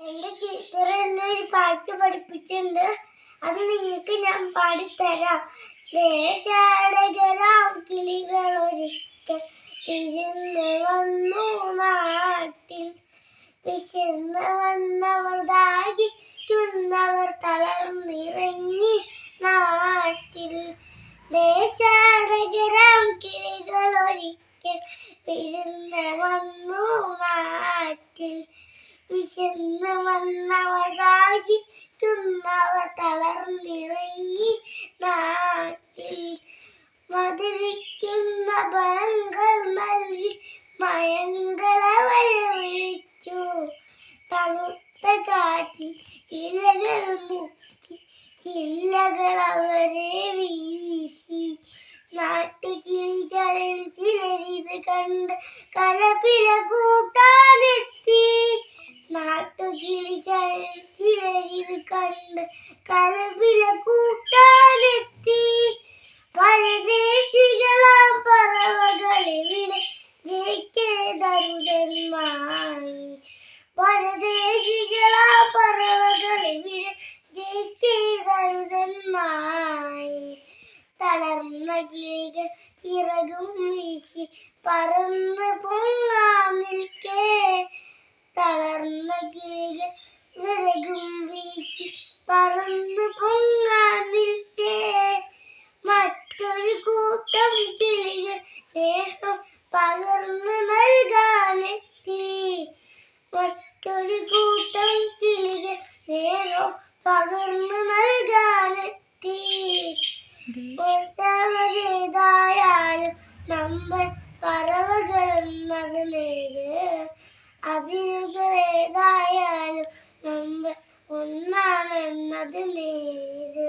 എന്റെ ടീച്ചർ എന്നെ ഒരു പാട്ട് പഠിപ്പിച്ചിട്ടുണ്ട്. അത് നിങ്ങൾക്ക് ഞാൻ പാടിത്തരാം. ദേശാടകരാം കിളികൾ ഒരിക്കൽ ഇരുന്ന് വന്നു നാട്ടിൽ. വിശന്ന് വന്നവർ ദാഹിക്കുന്നവർ തളർന്നിറങ്ങി നാട്ടിൽ. ദേശാടകരാം കിളികൾ ഒരിക്കൽ വിരുന്ന് വന്നു നാട്ടിൽ. വിശന്ന് വന്നവർ ദാഹിക്കുന്നവർ തളർന്നിറങ്ങി നാട്ടിൽ മധുരിക്കുന്ന പഴങ്ങൾ നൽകി മയങ്ങളെ വരവിളിച്ചു തണുത്ത കാറ്റിൽ ഇലകൾ മുക്കി ചില്ലകൾ അവരെ വീശി. നാട്ടുകിളികളിൽ ചിലരിത് കണ്ട് കലപില കൂട്ടാനെത്തി നാട്ടുകിളികളിൽ ചിലരിത് കണ്ട് തളർന്ന കിളികൾ ചിറകും വീശി പറന്ന് നിൽക്കേ തളർന്ന കിഴികൾ ചിറകും വീശി പറന്നു പൊങ്ങാൻ നിൽക്കേ. മറ്റൊരു കൂട്ടം കിളികൾ സ്നേഹം പകർന്നു നൽകാനെത്തി മറ്റൊരു കൂട്ടം കിളികൾ സ്നേഹം പകർന്നു നൽകാനെത്തി ഏതായാലും നമ്മൾ പറവകളെന്നത് നേര് അതിരുകൾ നമ്മൾ ഒന്നാണെന്നത് നേര്.